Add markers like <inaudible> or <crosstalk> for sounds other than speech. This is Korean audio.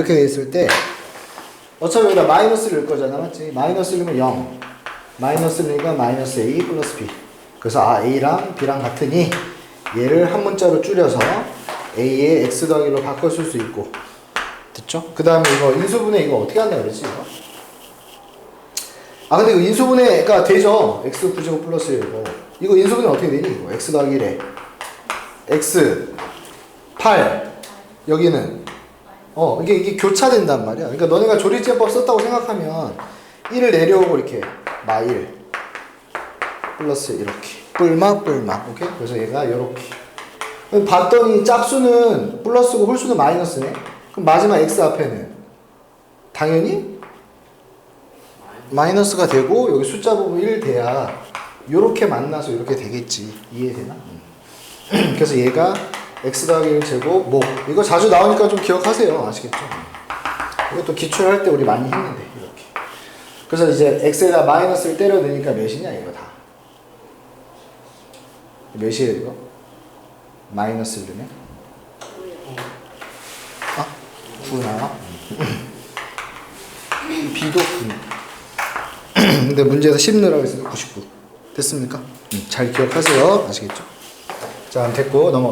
이렇게 돼 있을 때 어차피 여기다 마이너스를 넣을 거잖아 맞지? 마이너스 넣으면 0 마이너스 넣으니까 마이너스 A 플러스 B. 그래서 아 A랑 B랑 같으니 얘를 한 문자로 줄여서 A의 X 더하기로 바꿔 쓸 수 있고. 됐죠? 그 다음에 이거 인수분해 이거 어떻게 한다 그랬지 이거? 아 근데 이거 인수분해가 되죠? X 부제곱 플러스 1고 이거 인수분해 어떻게 되니 이거? X 더하기 1에. X 8 여기는 어 이게 이게 교차된단 말이야. 그러니까 너네가 조리제법 썼다고 생각하면 1을 내려오고 이렇게 마1 플러스 이렇게 뿔마 뿔마 오케이 그래서 얘가 이렇게 봤더니 짝수는 플러스고 홀수는 마이너스네. 그럼 마지막 x 앞에는 당연히 마이너스가 되고 여기 숫자 부분 1 돼야 요렇게 만나서 이렇게 되겠지 이해되나? 음. <clears throat> 그래서 얘가 x 더하기 1 제곱 목 이거 자주 나오니까 좀 기억하세요 아시겠죠? 이것도 기출 할 때 우리 많이 했는데 이렇게 그래서 이제 x에다 마이너스를 때려 넣으니까 몇이냐 이거 다 몇이에요 이거? 마이너스 를 넣으면? 아? 9 나와? <laughs> b도 9 <clears throat> 근데 문제에서 10 넣으라고 했으니까 99 됐습니까? 음, 잘 기억하세요 아시겠죠? 자 됐고 넘어가